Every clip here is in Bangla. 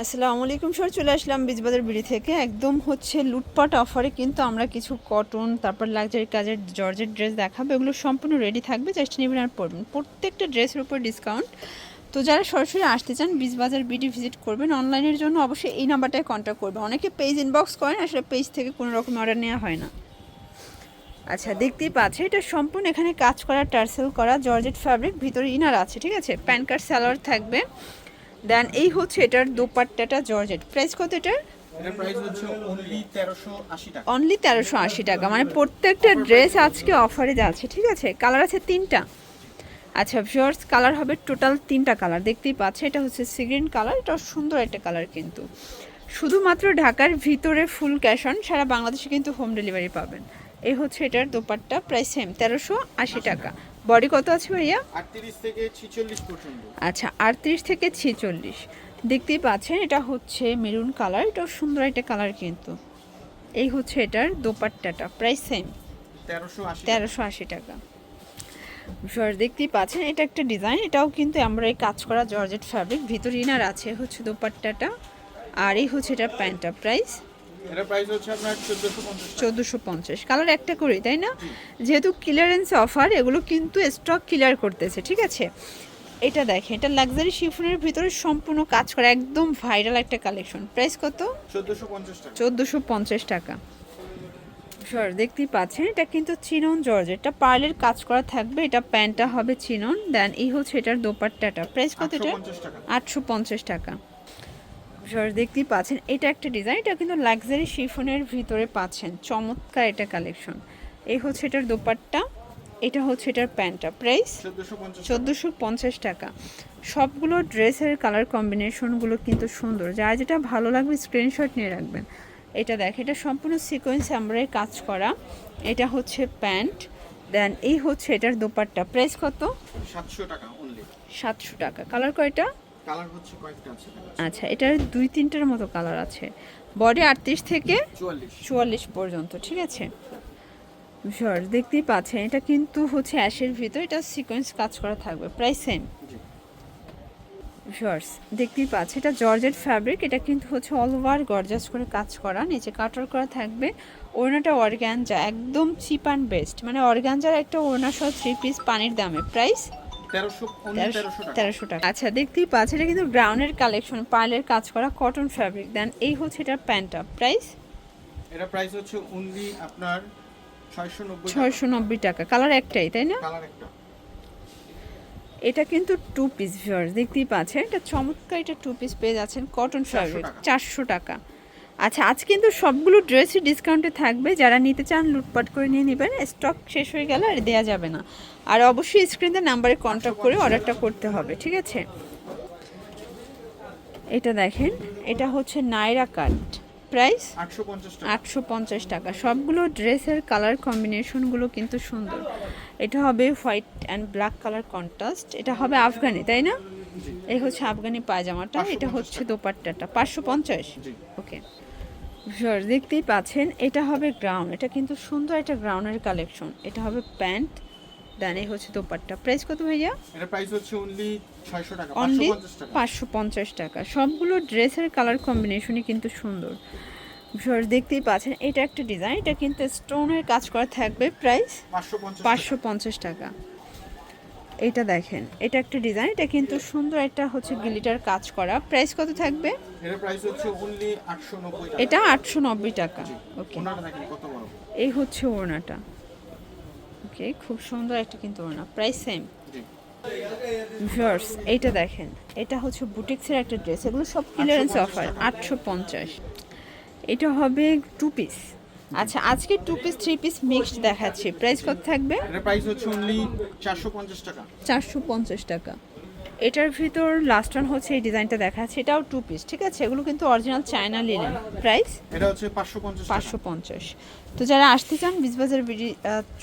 আসসালামু আলাইকুম স্যার, চলে আসলাম বীজবাজার বিড়ি থেকে। একদম হচ্ছে লুটপাট অফারে কিন্তু আমরা কিছু কটন তারপর লাক্সারি কাজের জর্জের ড্রেস দেখাবো। এগুলো সম্পূর্ণ রেডি থাকবে জাস্ট নেবেন আর পরবেন। প্রত্যেকটা ড্রেসের উপর ডিসকাউন্ট তো যারা সরাসরি আসতে চান, বীজবাজার বিডি ভিজিট করবেন। অনলাইনের জন্য অবশ্যই এই নাম্বারটায় কন্ট্যাক্ট করবেন অনেকে পেজ ইনবক্স করেন, আসলে পেজ থেকে কোনো রকম অর্ডার নেওয়া হয় না। আচ্ছা দেখতেই পাচ্ছে, এটা সম্পূর্ণ এখানে কাজ করা টার্সেল করা, জর্জেট ফ্যাব্রিক ভিতরে ইনার আছে, ঠিক আছে? প্যান কার্ড স্যালোয়ার থাকবে। দেন এই হচ্ছে এটার দোপাট্টাটা জর্জেট প্রাইস কত এটার? অনলি তেরোশো আশি টাকা। মানে প্রত্যেকটা ড্রেস আজকে অফারে যাচ্ছে ঠিক আছে? কালার আছে তিনটা। আচ্ছা ভিউয়ার্স কালার হবে টোটাল তিনটা কালার দেখতেই পাচ্ছে এটা হচ্ছে সিগ্রিন কালার এটা সুন্দর একটা কালার কিন্তু। শুধুমাত্র ঢাকার ভিতরে ফুল ক্যাশ অন সারা বাংলাদেশে কিন্তু হোম ডেলিভারি পাবেন। এই হচ্ছে এটার দোপাট্টা প্রাইস সেম তেরোশো আশি টাকা। বডি কত আছে ভাইয়া? আটত্রিশ থেকে ছিচল্লিশ পর্যন্ত। আচ্ছা আটত্রিশ থেকে ছেচল্লিশ। দেখতেই পাচ্ছেন এটা হচ্ছে মেরুন কালার এটাও সুন্দর একটা কালার কিন্তু। এই হচ্ছে এটার দোপাট্টাটা প্রাইস সেম। তেরোশো আশি তেরোশো আশি টাকা। ভিউয়ার্স দেখতেই পাচ্ছেন এটা একটা ডিজাইন এটাও কিন্তু আমরা এই কাজ করা জর্জেট ফ্যাব্রিক ভিতর ইনার আছে হচ্ছে দোপাট্টাটা আর এই হচ্ছে এটার প্যান্টটা প্রাইস এটার প্রাইস হচ্ছে আপনার চোদ্দোশো পঞ্চাশ টাকা। চোদ্দোশো পঞ্চাশ। কালার একটা করি তাই না? যেহেতু ক্লিয়ারেন্স অফার এগুলো কিন্তু স্টক ক্লিয়ার করতেছে ঠিক আছে? এটা দেখেন এটা লাক্সারি শিফনের ভিতরে সম্পূর্ণ কাজ করা একদম ভাইরাল একটা কালেকশন প্রাইস কত? চোদ্দোশো পঞ্চাশ টাকা। চোদ্দোশো পঞ্চাশ টাকা। সর দেখতেই পাচ্ছেন এটা কিন্তু চিনন জর্জ এটা পার্লের কাজ করা থাকবে এটা প্যান্টটা হবে চিনন দেন এই হচ্ছে এটার দোপাট্টাটা। প্রাইস কত আটশো এটা পঞ্চাশ টাকা। সর দেখতেই পাচ্ছেন এটা একটা ডিজাইন এটা কিন্তু লাক্সারি শিফনের ভিতরে পাচ্ছেন। চমৎকার এটা কালেকশন এই হচ্ছে এটার দোপাট্টা এটা হচ্ছে এটার প্যান্টটা। প্রাইস চোদ্দোশো পঞ্চাশ টাকা। সবগুলো ড্রেসের কালার কম্বিনেশনগুলো কিন্তু সুন্দর। যার যেটা ভালো লাগবে স্ক্রিনশট নিয়ে রাখবেন। এটা দেখ এটা সম্পূর্ণ সিকোয়েন্স আমরাই কাজ করা। এটা হচ্ছে প্যান্ট। দেন এই হচ্ছে এটার দোপাট্টা। প্রাইস কত? সাতশো টাকা সাতশো টাকা। কালার কয়টা? কালার হচ্ছে কয়েকটা আছে আচ্ছা এটার দুই তিনটার মতো কালার আছে। বডি আটত্রিশ থেকে চুয়াল্লিশ। পর্যন্ত ঠিক আছে? শর্ট দেখতেই পাচ্ছেন এটা কিন্তু হচ্ছে অ্যাশের ভিতর এটা সিকোয়েন্স কাজ করা থাকবে প্রায় সেম শর্টস দেখতেই পাচ্ছি এটা জর্জেট ফ্যাব্রিক এটা কিন্তু হচ্ছে অল ওভার গর্জাস করে কাজ করা নিচে কাটার করা থাকবে। ওড়নাটা অর্গ্যানজা একদম চিপ অ্যান্ড বেস্ট মানে অর্গ্যানজার একটা ওড়না সহ থ্রি পিস পানির দামে প্রাইস তেরোশো টাকা। আচ্ছা দেখতেই পাচ্ছি এটা কিন্তু ব্রাউনের কালেকশন পার্লের কাজ করা কটন ফ্যাব্রিক দেন এই হচ্ছে এটার প্যান্টটা প্রাইস এটার প্রাইস হচ্ছে অনলি আপনার ছয়শো নব্বই টাকা। কালার একটাই তাই না? কালার একটা। এটা কিন্তু টু পিস ভিউয়ার্স দেখতেই পাচ্ছেন। এটা চমৎকার এটা টু পিস পেয়ে যাচ্ছেন কটন ফ্যাব্রিক চারশো টাকা। আচ্ছা আজ কিন্তু সবগুলো ড্রেসই ডিসকাউন্টে থাকবে। যারা নিতে চান লুটপাট করে নিয়ে নেবেন। স্টক শেষ হয়ে গেলে আর দেওয়া যাবে না। আর অবশ্যই স্ক্রিনে নাম্বারে কন্ট্যাক্ট করে অর্ডারটা করতে হবে ঠিক আছে? এটা দেখেন এটা হচ্ছে নাইরা কাট প্রাইস আটশো পঞ্চাশ টাকা। আটশো পঞ্চাশ টাকা। সবগুলো ড্রেসের কালার কম্বিনেশনগুলো কিন্তু সুন্দর। এটা হবে white and black colour contrast এটা হবে আফগানি তাই না? এই হচ্ছে আফগানি পায়জামাটা। এটা হচ্ছে দোপাট্টাটা। পাঁচশো পঞ্চাশ? ওকে দেখতেই পাচ্ছেন এটা হবে গ্রাউন্ড এটা কিন্তু সুন্দর একটা গ্রাউন্ডের কালেকশন এটা হবে প্যান্ট দেন এই হচ্ছে দোপাট্টা। প্রাইস কত ভাইয়া? এটার প্রাইস হচ্ছে অনলি ছয়শো টাকা পাঁচশো অনলি পঞ্চাশ টাকা। পাঁচশো পঞ্চাশ টাকা। সবগুলো ড্রেসের কালার কম্বিনেশনই কিন্তু সুন্দর। ভিউয়ার্স দেখতেই পাচ্ছেন এটা একটা ডিজাইন এটা কিন্তু স্টোনের কাজ করা থাকবে প্রাইস পাঁচশো পঞ্চাশ পাঁচশো পঞ্চাশ টাকা। এটা দেখেন এটা একটা ডিজাইন এটা কিন্তু সুন্দর একটা হচ্ছে গিলিটার কাজ করা। প্রাইস কত থাকবে? এটার প্রাইস হচ্ছে অনলি আটশো নব্বই টাকা। এটা আটশো নব্বই টাকা ওকে ওনাটা দেখেন কত বড়। এই হচ্ছে ওড়নাটা ওকে খুব সুন্দর একটা কিন্তু ওড়না প্রাইস সেম জি। ভিউয়ার্স এইটা দেখেন এটা হচ্ছে বুটিক্সের একটা ড্রেস এগুলো সব ক্লিয়ারেন্স অফার আটশো পঞ্চাশ। এটা হবে টু পিস আচ্ছা আজকে two piece three piece mixed দেখাচ্ছি। প্রাইস কত থাকবে? এটার প্রাইস হচ্ছে অনলি চারশো পঞ্চাশ টাকা। চারশো পঞ্চাশ টাকা। এটার ভিতর লাস্ট ওয়ান হচ্ছে এই ডিজাইনটা দেখাচ্ছে। এটাও টু পিস ঠিক আছে? এগুলো কিন্তু অরিজিনাল চায়না লিলেন প্রাইস এটা হচ্ছে পাঁচশো পঞ্চাশ পাঁচশো পঞ্চাশ। তো যারা আসতে চান বিজবাজার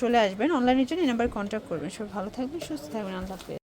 চলে আসবেন। অনলাইনের জন্য এই নাম্বার কন্ট্যাক্ট করবেন। সব ভালো থাকবেন সুস্থ থাকবেন। আল্লাহ